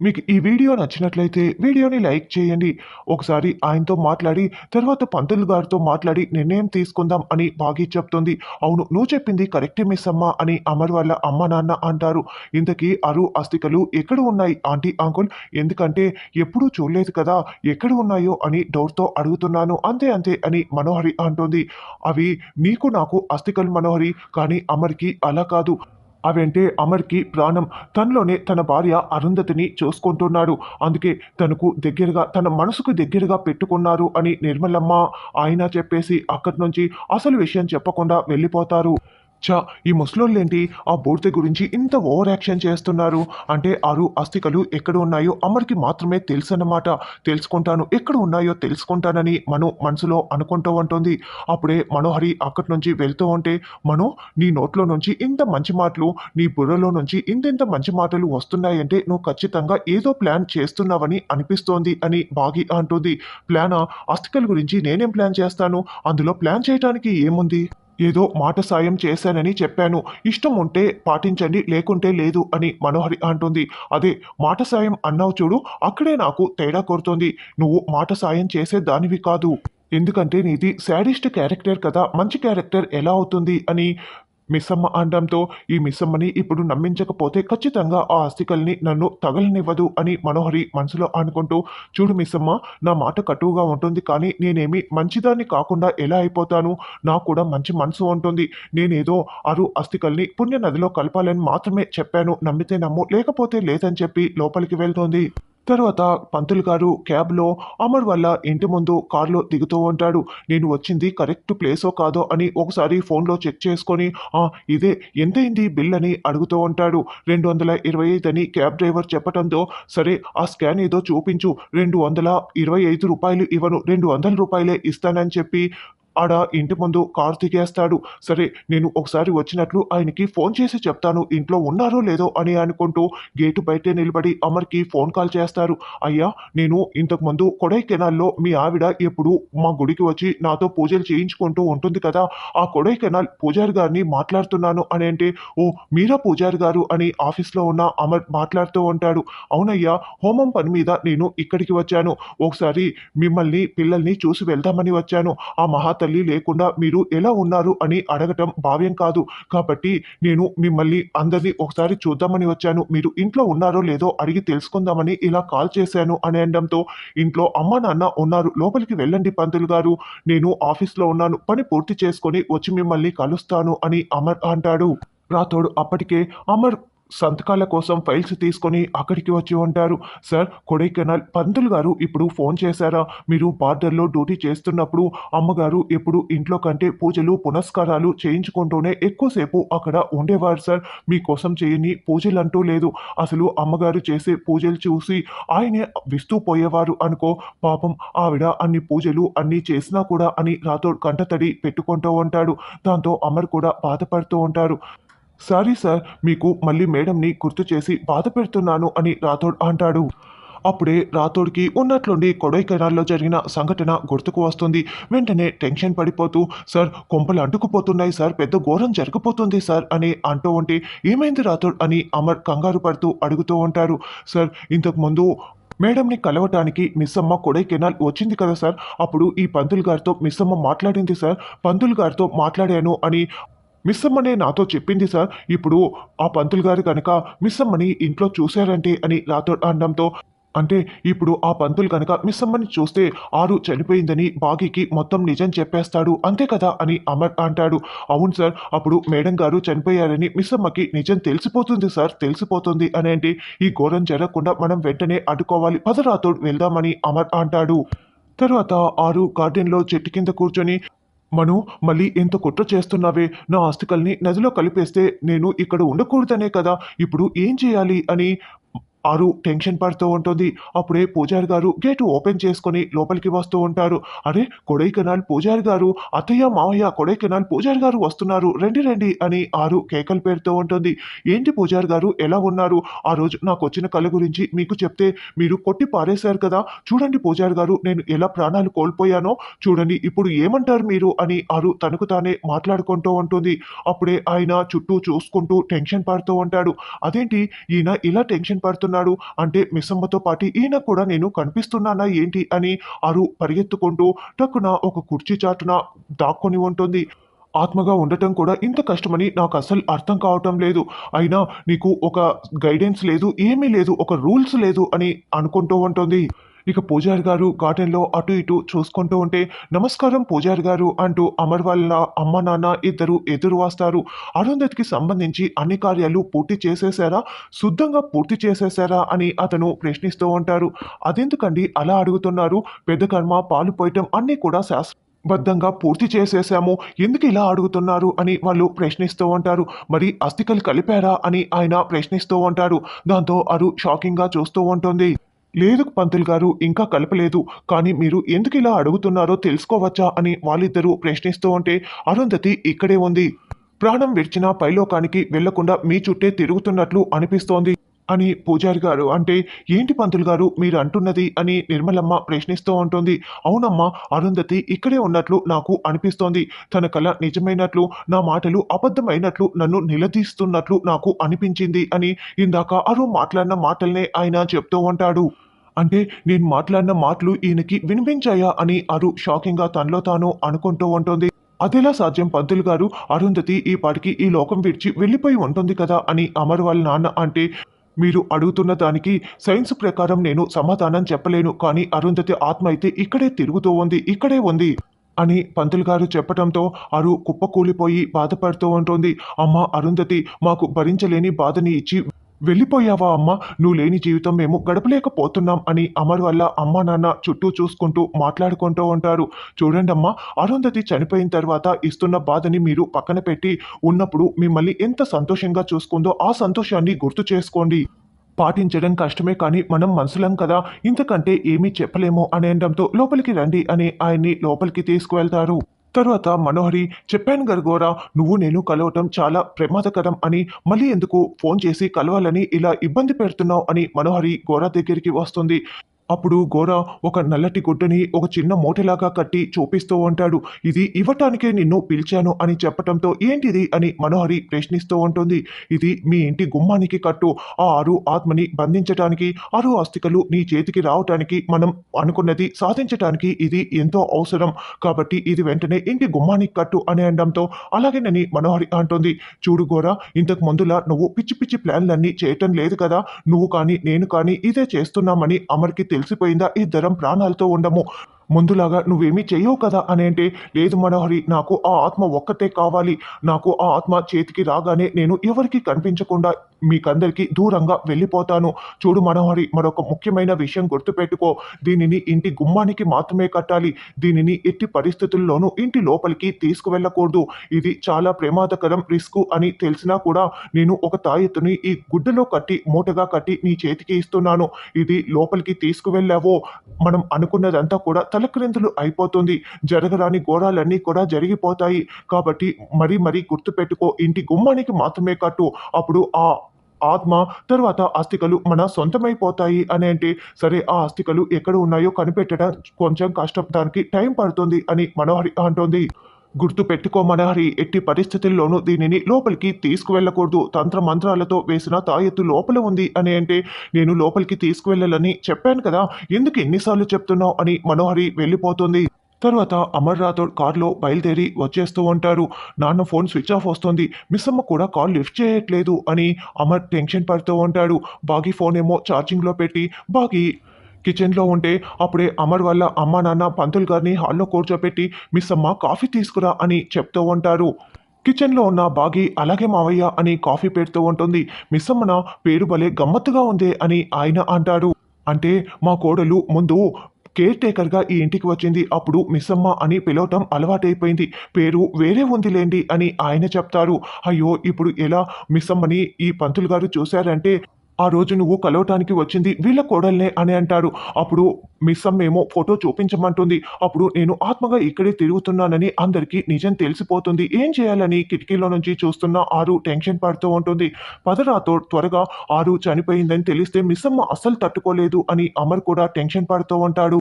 మీకు ఈ వీడియో నచ్చినట్లయితే వీడియోని లైక్ చేయండి. ఒకసారి ఆయనతో మాట్లాడి తర్వాత పంతులు గారితో మాట్లాడి నిర్ణయం తీసుకుందాం అని బాగి చెప్తుంది. అవును నువ్వు చెప్పింది కరెక్టే మిస్ అమ్మ అని అమర్ వాళ్ళ అమ్మ నాన్న అంటారు. ఇంతకీ అరు అస్థికలు ఎక్కడ ఉన్నాయి? ఆంటీ అంకుల్ ఎందుకంటే ఎప్పుడూ చూడలేదు కదా ఎక్కడ ఉన్నాయో అని డౌట్తో అడుగుతున్నాను. అంతే అంతే అని మనోహరి అంటుంది. అవి నీకు నాకు అస్థికలు మనోహరి కానీ అమర్కి అలా కాదు. అవంటే అమర్కి ప్రాణం. తనలోనే తన భార్య అరుంధతిని చూసుకుంటున్నాడు. అందుకే తనకు దగ్గరగా తన మనసుకు దగ్గరగా పెట్టుకున్నారు అని నిర్మలమ్మ. ఆయన చెప్పేసి అక్కడి నుంచి అసలు విషయం చెప్పకుండా వెళ్ళిపోతారు. చా ఈ ముసలోళ్ళేంటి ఆ బూడిద గురించి ఇంత ఓవర్ యాక్షన్ చేస్తున్నారు? అంటే ఆరు అస్థికలు ఎక్కడ ఉన్నాయో అమర్కి మాత్రమే తెలుసన్నమాట. తెలుసుకుంటాను. ఎక్కడ ఉన్నాయో తెలుసుకుంటానని మను మనసులో అనుకుంటూ ఉంటుంది. అప్పుడే మనోహరి అక్కడి నుంచి వెళ్తూ ఉంటే మను నీ నోట్లో నుంచి ఇంత మంచి మాటలు నీ బుర్రలో నుంచి ఇంతింత మంచి మాటలు వస్తున్నాయంటే నువ్వు ఖచ్చితంగా ఏదో ప్లాన్ చేస్తున్నావని అనిపిస్తోంది అని బాగి అంటుంది. ప్లానా? అస్థికల గురించి నేనేం ప్లాన్ చేస్తాను? అందులో ప్లాన్ చేయడానికి ఏముంది? ఏదో మాట సాయం చేశానని చెప్పాను. ఇష్టం ఉంటే పాటించండి లేకుంటే లేదు అని మనోహరి అంటుంది. అదే మాట సాయం అన్నావు చూడు అక్కడే నాకు తేడా కొడుతుంది. నువ్వు మాట సాయం చేసే దానివి కాదు. ఎందుకంటే నీది శాడిస్ట్ క్యారెక్టర్ కదా మంచి క్యారెక్టర్ ఎలా అవుతుంది అని మిస్సమ్మ అనడంతో ఈ మిస్సమ్మని ఇప్పుడు నమ్మించకపోతే ఖచ్చితంగా ఆ అస్థికల్ని నన్ను తగలనివ్వదు అని మనోహరి మనసులో అనుకుంటూ చూడు మిస్సమ్మ నా మాట కటువుగా ఉంటుంది కానీ నేనేమి మంచిదాన్ని కాకుండా ఎలా అయిపోతాను? నాకు కూడా మంచి మనసు ఉంటుంది. నేనేదో అరు అస్థికల్ని పుణ్య నదిలో కలపాలని మాత్రమే చెప్పాను. నమ్మితే నమ్ము లేకపోతే లేదని చెప్పి లోపలికి వెళ్తోంది. తర్వాత పంతులు గారు క్యాబ్లో అమర్ వల్ల ఇంటి ముందు కారులో దిగుతూ ఉంటాడు. నేను వచ్చింది కరెక్ట్ ప్లేసో కాదో అని ఒకసారి ఫోన్లో చెక్ చేసుకొని ఇదే ఎంతైంది బిల్ అని అడుగుతూ ఉంటాడు. రెండు వందల ఇరవై ఐదు అని క్యాబ్ డ్రైవర్ చెప్పడంతో సరే ఆ స్కాన్ ఏదో చూపించు. రెండు వందల ఇరవై ఐదు రూపాయలు ఇవ్వను. రెండు వందల రూపాయలే ఇస్తానని చెప్పి ఆడ ఇంటి ముందు కారు దిగేస్తాడు సరే నేను ఒకసారి వచ్చినట్లు ఆయనకి ఫోన్ చేసి చెప్తాను. ఇంట్లో ఉన్నారో లేదో అని అనుకుంటూ గేటు బయటే నిలబడి అమర్కి ఫోన్ కాల్ చేస్తారు. అయ్యా నేను ఇంతకుముందు కొడైకెనాల్లో మీ ఆవిడ ఎప్పుడు మా గుడికి వచ్చి నాతో పూజలు చేయించుకుంటూ ఉంటుంది కదా. ఆ కొడైకెనాల్ పూజారి గారిని మాట్లాడుతున్నాను అని అంటే ఓ మీరా పూజారి గారు అని ఆఫీస్లో ఉన్న అమర్ మాట్లాడుతూ ఉంటాడు. అవునయ్యా హోమం పని మీద నేను ఇక్కడికి వచ్చాను. ఒకసారి మిమ్మల్ని పిల్లల్ని చూసి వెళ్దామని వచ్చాను. ఆ మహాతల్లి లేకుండా మీరు ఎలా ఉన్నారు అని అడగటం భావ్యం కాదు. కాబట్టి నేను మిమ్మల్ని అందరినీ ఒకసారి చూద్దామని వచ్చాను. మీరు ఇంట్లో ఉన్నారో లేదో అడిగి తెలుసుకుందామని ఇలా కాల్ చేశాను అని అనడంతో ఇంట్లో అమ్మ నాన్న ఉన్నారు. లోపలికి వెళ్ళండి పంతులు గారు. నేను ఆఫీస్లో ఉన్నాను. పని పూర్తి చేసుకొని వచ్చి మిమ్మల్ని కలుస్తాను అని అమర్ అంటాడు. రాతోడు అప్పటికే అమర్ సంతకాల కోసం ఫైల్స్ తీసుకొని అక్కడికి వచ్చి ఉంటారు. సార్ కొడైకెనాల్ పంతులు గారు ఇప్పుడు ఫోన్ చేశారా? మీరు బార్డర్లో డ్యూటీ చేస్తున్నప్పుడు అమ్మగారు ఎప్పుడు ఇంట్లో కంటే పూజలు పునస్కారాలు చేయించుకుంటూనే ఎక్కువసేపు అక్కడ ఉండేవారు సార్. మీకోసం చేయని పూజలు అంటూ లేదు. అసలు అమ్మగారు చేసే పూజలు చూసి ఆయనే విస్తూ పోయేవారు అనుకో పాపం ఆవిడ అన్ని పూజలు అన్నీ చేసినా కూడా అని రాతోడు కంటతడి పెట్టుకుంటూ ఉంటాడు. దాంతో అమర్ కూడా బాధపడుతూ ఉంటారు. సారీ సార్ మీకు మళ్ళీ మేడంని గుర్తు చేసి బాధ పెడుతున్నాను అని రాథోడ్ అంటాడు. అప్పుడే రాథోడ్కి ఉన్నట్లుండి కొడైకెనాల్లో జరిగిన సంఘటన గుర్తుకు వస్తుంది. వెంటనే టెన్షన్ పడిపోతూ సార్ కొంపలు అంటుకుపోతున్నాయి సార్ పెద్ద ఘోరం జరగబోతుంది సార్ అని అంటూ ఉంటే ఏమైంది రాథోడ్? అని అమర్ కంగారు పడుతూ అడుగుతూ ఉంటారు. సార్ ఇంతకుముందు మేడంని కలవటానికి మిస్సమ్మ కొడైకెనాల్ వచ్చింది కదా సార్ అప్పుడు ఈ పంతులు గారితో మిస్సమ్మ మాట్లాడింది సార్ పంతులు గారితో మాట్లాడాను అని మిస్సమ్మనే నాతో చెప్పింది సార్. ఇప్పుడు ఆ పంతులు గారు కనుక మిస్సమ్మని ఇంట్లో చూశారంటే అని నాతో అనడంతో అంటే ఇప్పుడు ఆ పంతులు కనుక మిస్సమ్మని చూస్తే ఆరు చనిపోయిందని బాగీకి మొత్తం నిజం చెప్పేస్తాడు అంతే కదా అని అమర్ అంటాడు. అవును సార్ అప్పుడు మేడం గారు చనిపోయారని మిస్సమ్మకి నిజం తెలిసిపోతుంది సార్ తెలిసిపోతుంది అని అంటే ఈ ఘోరం జరగకుండా మనం వెంటనే అడ్డుకోవాలి పదరాతో వెళ్దామని అమర్ అంటాడు. తర్వాత ఆరు గార్డెన్లో చెట్టు కింద కూర్చొని మను మళ్ళీ ఎంత కుట్ర చేస్తున్నావే? నా ఆస్తికల్ని నదిలో కలిపేస్తే నేను ఇక్కడ ఉండకూడదనే కదా. ఇప్పుడు ఏం చేయాలి అని ఆరు టెన్షన్ పడుతూ ఉంటుంది. అప్పుడే పూజారి గారు గేటు ఓపెన్ చేసుకొని లోపలికి వస్తూ ఉంటారు. అరే కొడైకెనాల్ పూజారి గారు అత్తయ్య మావయ్య కొడైకెనాల్ పూజారి గారు వస్తున్నారు. రండి రండి అని ఆరు కేకలు పెడుతూ ఉంటుంది. ఏంటి పూజారి గారు ఎలా ఉన్నారు? ఆ రోజు నాకు వచ్చిన కళ గురించి మీకు చెప్తే మీరు కొట్టి పారేశారు కదా. చూడండి పూజారి గారు నేను ఎలా ప్రాణాలు కోల్పోయానో. చూడండి ఇప్పుడు ఏమంటారు మీరు అని ఆరు తనకు తానే మాట్లాడుకుంటూ ఉంటుంది. అప్పుడే ఆయన చుట్టూ చూసుకుంటూ టెన్షన్ పడుతూ ఉంటాడు. అదేంటి? ఈయన ఇలా టెన్షన్ పడుతున్నారు కనిపిస్తున్నాడు అంటే మిస్సమ్మతో పాటు ఈయన కూడా నేను కనిపిస్తున్నానా ఏంటి అని అరు పరిగెత్తుకుంటూ టక్కున ఒక కుర్చీ చాటున దాక్కొని ఉంటుంది. ఆత్మగా ఉండటం కూడా ఇంత కష్టమని నాకు అసలు అర్థం కావటం లేదు. అయినా నీకు ఒక గైడెన్స్ లేదు ఏమీ లేదు ఒక రూల్స్ లేదు అని అనుకుంటూ ఉంటుంది. ఇక పూజారి గారు గార్డెన్లో అటు ఇటు చూసుకుంటూ ఉంటే నమస్కారం పూజారి గారు అంటూ అమర్ వాళ్ళ అమ్మ నాన్న ఇద్దరు ఎదురు వస్తారు. అరుంధతికి సంబంధించి అన్ని కార్యాలు పూర్తి చేసేశారా? శుద్ధంగా పూర్తి చేసేశారా? అని అతను ప్రశ్నిస్తూ ఉంటారు. అదెందుకండి? అలా అడుగుతున్నారు. పెద్ద కర్మ పాలు పోయటం అన్నీ కూడా శాస్త్ర బద్ధంగా పూర్తి చేసేసాము ఎందుకు ఇలా అడుగుతున్నారు? అని వాళ్ళు ప్రశ్నిస్తూ ఉంటారు. మరి అస్థికలు కలిపారా? అని ఆయన ప్రశ్నిస్తూ ఉంటారు. దాంతో అరు షాకింగ్గా చూస్తూ ఉంటుంది. లేదు పంతులు గారు ఇంకా కలపలేదు. కానీ మీరు ఎందుకు ఇలా అడుగుతున్నారో తెలుసుకోవచ్చా అని వాళ్ళిద్దరూ ప్రశ్నిస్తూ ఉంటే అరుంధతి ఇక్కడే ఉంది. ప్రాణం విడిచిన పైలోకానికి వెళ్ళకుండా మీ చుట్టే తిరుగుతున్నట్లు అనిపిస్తోంది. అని పూజారి గారు అంటే ఏంటి పంతులు గారు మీరు అంటున్నది అని నిర్మలమ్మ ప్రశ్నిస్తూ ఉంటుంది. అవునమ్మా అరుంధతి ఇక్కడే ఉన్నట్లు నాకు అనిపిస్తోంది. తన కళ నిజమైనట్లు నా మాటలు అబద్ధమైనట్లు నన్ను నిలదీస్తున్నట్లు నాకు అనిపించింది అని ఇందాక అరు మాట్లాడిన మాటల్నే ఆయన చెప్తూ ఉంటాడు. అంటే నేను మాట్లాడిన మాటలు ఈయనకి వినిపించాయా అని అరు షాకింగ్గా తనలో తాను అనుకుంటూ ఉంటుంది. అదెలా సాధ్యం పంతులు గారు అరుంధతి ఈ పాటికి ఈ లోకం విడిచి వెళ్ళిపోయి ఉంటుంది కదా అని అమర్ వాళ్ళ నాన్న అంటే మీరు అడుగుతున్న దానికి సైన్స్ ప్రకారం నేను సమాధానం చెప్పలేను కానీ అరుంధతి ఆత్మ అయితే ఇక్కడే తిరుగుతూ ఉంది ఇక్కడే ఉంది అని పంతులు గారు చెప్పడంతో అరు కుప్పకూలిపోయి బాధపడుతూ ఉంటుంది. అమ్మ అరుంధతి మాకు భరించలేని బాధని ఇచ్చి వెళ్ళిపోయావా అమ్మ? నువ్వు లేని జీవితం మేము గడపలేకపోతున్నాం అని అమర్ వల్ల అమ్మ నాన్న చుట్టూ చూసుకుంటూ మాట్లాడుకుంటూ ఉంటారు. చూడండి అమ్మా అరుంధతి చనిపోయిన తర్వాత ఇస్తున్న బాధని మీరు పక్కన పెట్టి ఉన్నప్పుడు మిమ్మల్ని ఎంత సంతోషంగా చూసుకుందో ఆ సంతోషాన్ని గుర్తు చేసుకోండి. పాటించడం కష్టమే కానీ మనం మనసులం కదా ఇంతకంటే ఏమీ చెప్పలేము అనేయడంతో లోపలికి రండి అని ఆయన్ని లోపలికి తీసుకువెళ్తారు. తర్వాత మనోహరి చెప్పాను గర్గోరా నువ్వు నేను కలవటం చాలా ప్రమాదకరం అని మళ్ళీ ఎందుకు ఫోన్ చేసి కలవాలని ఇలా ఇబ్బంది పెడుతున్నావు అని మనోహరి గోరా దగ్గరికి వస్తుంది. అప్పుడు గోర ఒక నల్లటి గుడ్డని ఒక చిన్న మూటలాగా కట్టి చూపిస్తూ ఉంటాడు. ఇది ఇవ్వటానికే నిన్ను పిలిచాను అని చెప్పటంతో ఏంటిది అని మనోహరి ప్రశ్నిస్తూ ఉంటుంది. ఇది మీ ఇంటి గుమ్మానికి కట్టు. ఆ ఆరు ఆత్మని బంధించటానికి ఆరు అస్థికలు నీ చేతికి రావటానికి మనం అనుకున్నది సాధించటానికి ఇది ఎంతో అవసరం. కాబట్టి ఇది వెంటనే ఇంటి గుమ్మానికి కట్టు అని అనడంతో అలాగేనని మనోహరి అంటుంది. చూడు గోర ఇంతకు ముందులా నువ్వు పిచ్చి పిచ్చి ప్లాన్లన్నీ చేయటం లేదు కదా. నువ్వు కానీ నేను కానీ ఇదే చేస్తున్నామని అమర్కి తెలిసిపోయిందా? ఇద్దరం ప్రాణాలతో ఉండము. ముందులాగా నువ్వేమీ చెయ్యవు కదా అని అంటే లేదు మనోహరి నాకు ఆ ఆత్మ ఒక్కటే కావాలి. నాకు ఆ ఆత్మ చేతికి రాగానే నేను ఎవరికి కనిపించకుండా మీకందరికీ దూరంగా వెళ్ళిపోతాను. చూడు మనోహరి మరొక ముఖ్యమైన విషయం గుర్తుపెట్టుకో. దీనిని ఇంటి గుమ్మానికి మాత్రమే కట్టాలి. దీనిని ఎట్టి పరిస్థితుల్లోనూ ఇంటి లోపలికి తీసుకువెళ్ళకూడదు. ఇది చాలా ప్రమాదకరం రిస్క్ అని తెలిసినా కూడా నేను ఒక తాయెత్తుని ఈ గుడ్డలో కట్టి మూటగా కట్టి నీ చేతికి ఇస్తున్నాను. ఇది లోపలికి తీసుకువెళ్ళావో మనం అనుకున్నదంతా కూడా తలక్రిందులు అయిపోతుంది. జరగరాని ఘోరాలన్నీ కూడా జరిగిపోతాయి. కాబట్టి మరీ మరీ గుర్తుపెట్టుకో ఇంటి గుమ్మానికి మాత్రమే కట్టు. అప్పుడు ఆ ఆత్మ తర్వాత ఆస్తికలు మన సొంతమైపోతాయి అని అంటే సరే ఆ ఆస్తికలు ఎక్కడ ఉన్నాయో కనిపెట్టడం కొంచెం కష్టం. దానికి టైం పడుతుంది అని మనోహరి అంటోంది. గుర్తు పెట్టుకో మనహరి ఎట్టి పరిస్థితుల్లోనూ దీనిని లోపలికి తీసుకువెళ్ళకూడదు. తంత్ర మంత్రాలతో వేసిన తాయెత్తు లోపల ఉంది అని అంటే నేను లోపలికి తీసుకువెళ్ళాలని చెప్పాను కదా ఎందుకు ఎన్నిసార్లు చెప్తున్నావు అని మనోహరి వెళ్ళిపోతుంది. తర్వాత అమర్ రాథోడ్ కార్లో బయలుదేరి వచ్చేస్తూ ఉంటారు. నాన్న ఫోన్ స్విచ్ ఆఫ్ వస్తుంది. మిస్సమ్మ కూడా కాల్ లిఫ్ట్ చేయట్లేదు అని అమర్ టెన్షన్ పడుతూ ఉంటాడు. బాగి ఫోన్ ఏమో ఛార్జింగ్లో పెట్టి బాగి కిచెన్లో ఉంటే అప్పుడే అమర్ వల్ల అమ్మ నాన్న పంతులు గారిని హాల్లో కూర్చోపెట్టి మిస్ అమ్మ కాఫీ తీసుకురా అని చెప్తూ ఉంటారు. కిచెన్లో ఉన్న బాగి అలాగే మావయ్య అని కాఫీ పెడుతూ ఉంటుంది. మిస్ అమ్మన పేరు భలే గమ్మత్తుగా ఉంది అని ఆయన అంటాడు. అంటే మా కోడలు ముందు కేర్ టేకర్గా ఈ ఇంటికి వచ్చింది. అప్పుడు మిస్సమ్మ అని పిలవటం అలవాటైపోయింది. పేరు వేరే ఉందిలేండి అని ఆయన చెప్తారు. అయ్యో ఇప్పుడు ఎలా? మిస్సమ్మని ఈ పంతులు గారు చూశారంటే ఆ రోజు నువ్వు కలవటానికి వచ్చింది వీళ్ళ కోడల్నే అని అంటారు. అప్పుడు మిస్ అమ్మేమో ఫోటో చూపించమంటుంది. అప్పుడు నేను ఆత్మగా ఇక్కడే తిరుగుతున్నానని అందరికీ నిజం తెలిసిపోతుంది. ఏం చేయాలని కిటికీలో నుంచి చూస్తున్న ఆరు టెన్షన్ పడుతూ ఉంటుంది. పదరాతో త్వరగా ఆరు చనిపోయిందని తెలిస్తే మిస్సమ్మ అస్సలు తట్టుకోలేదు అని అమర్ కూడా టెన్షన్ పడుతూ ఉంటాడు.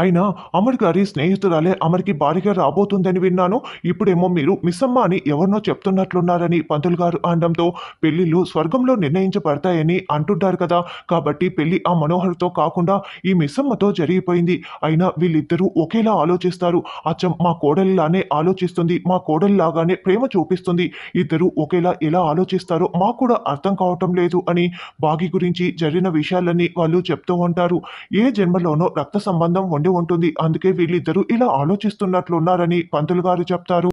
అయినా అమర్ గారి స్నేహితురాలే అమర్కి భారీగా రాబోతుందని విన్నాను. ఇప్పుడేమో మీరు మిస్సమ్మ అని ఎవరినో చెప్తున్నట్లున్నారని పంతులు గారు అనడంతో పెళ్ళిళ్ళు స్వర్గంలో నిర్ణయించబడతాయని అంటుంటారు కదా. కాబట్టి పెళ్ళి ఆ మనోహర్తో కాకుండా ఈ మిస్సమ్మతో జరిగిపోయింది. అయినా వీళ్ళిద్దరూ ఒకేలా ఆలోచిస్తారు. అచ్చం మా కోడలిలానే ఆలోచిస్తుంది. మా కోడలిలాగానే ప్రేమ చూపిస్తుంది. ఇద్దరు ఒకేలా ఎలా ఆలోచిస్తారో మాకు కూడా అర్థం కావటం లేదు అని బాగి గురించి జరిగిన విషయాలన్నీ వాళ్ళు చెప్తూ ఉంటారు. ఏ జన్మలోనో రక్త సంబంధం ఉండి ఉంటుంది. అందుకే వీళ్ళిద్దరూ ఇలా ఆలోచిస్తున్నట్లున్నారని పంతులు గారు చెప్తారు.